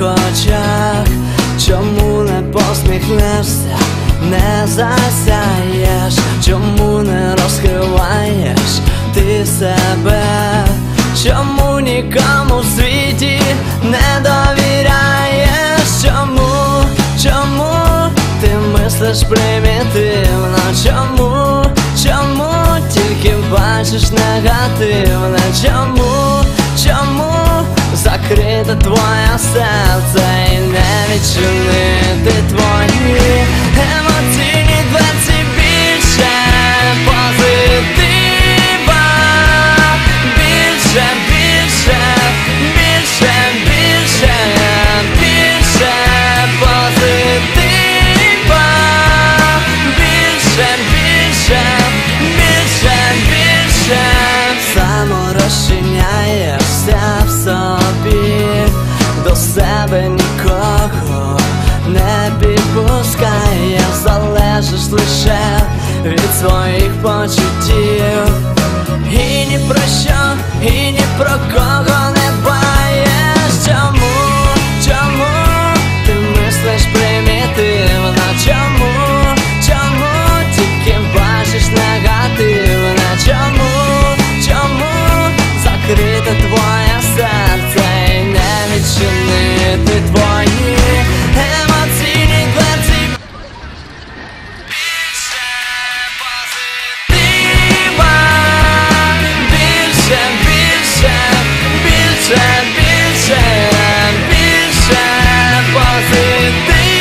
очах, чому не посміхнешся, не засяєш, чому не розкриваєш ти себе, чому нікому в світі не довіряєш, чому, чому ти мислиш примітивно, чому, чому тільки бачиш негативне, чому, чому і не відчинити твої емоційні дверці більше? Позитива, більше, більше, більше, більше, більше позитива, більше, більше, більше, більше, саморозчиняєшся в собі, до себе більше, більше, більше позитива,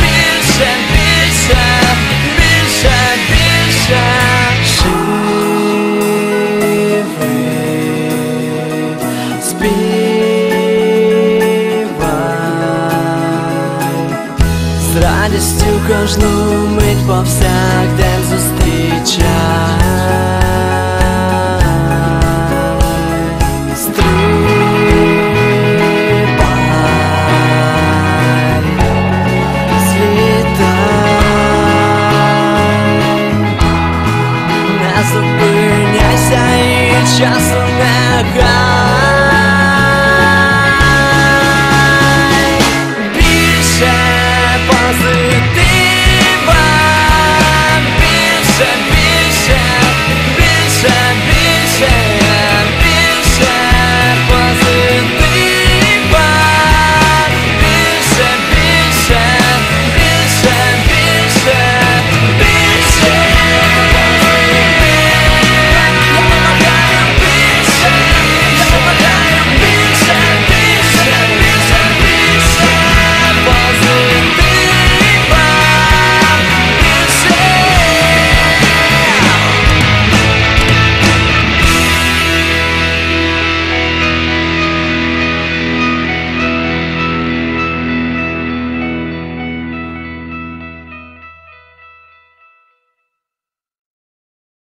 більше, більше, більше, більше. Живи, з радістю кожну мить повсякдень Just a mere night, just a